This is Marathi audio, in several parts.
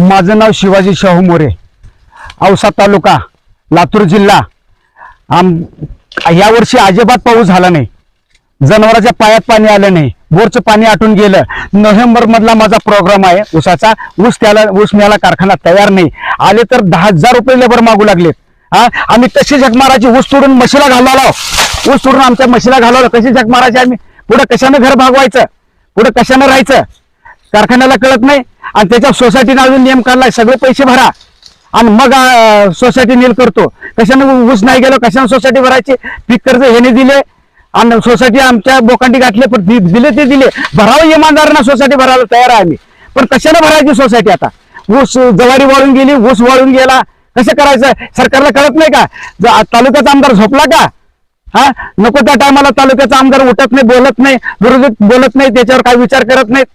माझं नाव शिवाजी शाहू मोरे. औसा तालुका लातूर जिल्हा. आम यावर्षी अजिबात पाऊस झाला नाही. जनावराच्या पायात पाणी आलं नाही. बोरचं पाणी आटून गेलं. नोव्हेंबरमधला माझा प्रोग्राम आहे. ऊसाचा. ऊस त्याला ऊस मिळाला कारखाना तयार नाही. आले तर दहा हजार रुपये लेबर मागू लागलेत. हा? आम्ही कशी जगमाराची ऊस सोडून मशीला घालवला. ऊस सोडून आमच्या मशीला घालवलं. कशी जगमाराची आम्ही पुढं कशानं घर भागवायचं? पुढं कशानं राहायचं? कारखान्याला कळत नाही. आणि त्याच्या सोसायटीने अजून नियम काढलाय सगळे पैसे भरा. आणि मग सोसायटी नील करतो. कशानं ऊस नाही गेलो कशानं सोसायटी भरायची? पीक कर्ज ह्याने दिले. आणि सोसायटी आमच्या बोकांडी गाठले पण दिले ते दिले. भरावं इमानदारांना सोसायटी भरायला तयार आहे आम्ही. पण कशानं भरायची सोसायटी आता? ऊस जवारी वाळून गेली ऊस वाळून गेला. कसं करायचं? सरकारला कळत नाही का? ज- तालुक्याचा आमदार झोपला का? हा? नको त्या टायमाला तालुक्याचा आमदार उठत नाही बोलत नाही विरोधी बोलत नाही त्याच्यावर काय विचार करत नाहीत?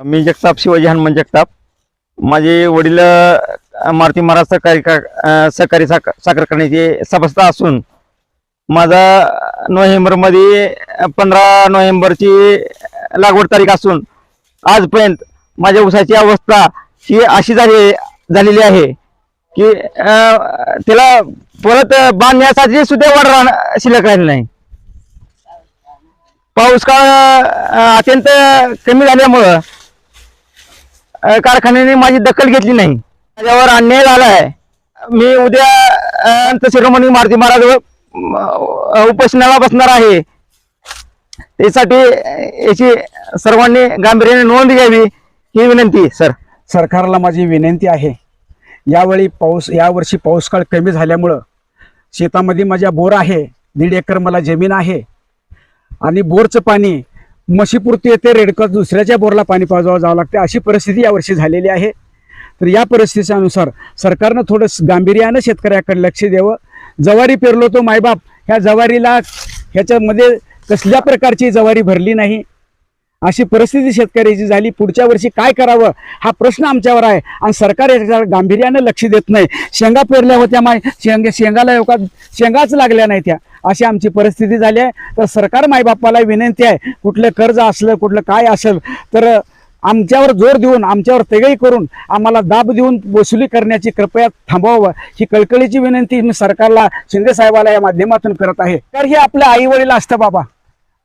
मी जगताप शिवाजी हनुमान जगताप. माझे वडील मारुती महाराज सहकारी का सहकारी साख- साखर करण्याचे सभासद असून माझा नोव्हेंबरमध्ये पंधरा नोव्हेंबरची लागवड तारीख असून आजपर्यंत माझ्या ऊसाची अवस्था ही अशी झाली झालेली आहे की त्याला परत बांधण्यासाठी सुद्धा वाढ राहणं शिल्लक राहिली नाही. पाऊस काळ अत्यंत कमी झाल्यामुळं कारखान्याने माझी दखल घेतली नाही. माझ्यावर अन्याय झाला आहे. मी उद्या अंत शिरोमणी मारुती महाराज उपोषणाला बसणार आहे. त्यासाठी याची सर्वांनी गांभीर्याने नोंद घ्यावी ही विनंती सर. सरकारला माझी विनंती आहे. यावेळी पाऊस यावर्षी पाऊस काळ कमी झाल्यामुळं शेतामध्ये माझ्या बोर आहे. दीड एकर मला जमीन आहे. आणि बोरचं पाणी मशीपुरती येते रेडकं दुसऱ्याच्या बोरला पाणी पाजवा जावं लागते. अशी परिस्थिती यावर्षी झालेली आहे. तर या परिस्थितीनुसार सरकारनं थोडं गांभीर्यानं शेतकऱ्याकडे लक्ष द्यावं. जवारी पेरलो तो मायबाप. ह्या जवारीला ह्याच्यामध्ये कसल्या प्रकारची जवारी भरली नाही. अशी परिस्थिती शेतकऱ्याची झाली. पुढच्या वर्षी काय करावं? हा प्रश्न आमच्यावर आहे. आणि सरकार याच्यावर गांभीर्यानं लक्ष देत नाही. शेंगा पेरल्या होत्या माय. शेंग शेंगाला एवढा शेंगाच लागल्या नाही त्या. अशी आमची परिस्थिती झाली आहे. तर सरकार मायबापाला विनंती आहे. कुठलं कर्ज असलं कुठलं काय असेल तर आमच्यावर जोर देऊन आमच्यावर तेगई करून आम्हाला दाब देऊन वसुली करण्याची कृपया थांबवावं. ही कळकळीची विनंती मी सरकारला शिंदे साहेबाला या माध्यमातून करत आहे. तर हे आपलं आई वडील असतं बाबा.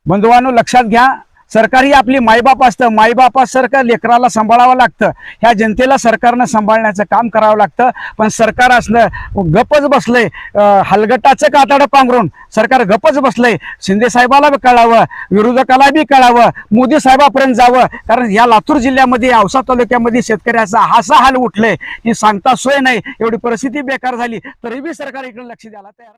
बंधुवानो लक्षात घ्या. सरकार ही आपली मायबाप असतं. मायबापासारखं लेकराला सांभाळावं लागतं. ह्या जनतेला सरकारनं सांभाळण्याचं काम करावं लागतं. पण सरकार असलं गपच बसलंय. हलगटाचं कातडं पांघरून सरकार गपच बसलंय. शिंदे साहेबाला बी कळावं विरोधकाला बी कळावं मोदी साहेबापर्यंत जावं. कारण या लातूर जिल्ह्यामध्ये औसा तालुक्यामध्ये शेतकऱ्याचा हासा हाल उठलंय. ही सांगता सोय नाही. एवढी परिस्थिती बेकार झाली. तरी बी सरकार इकडे लक्ष द्यायला तयार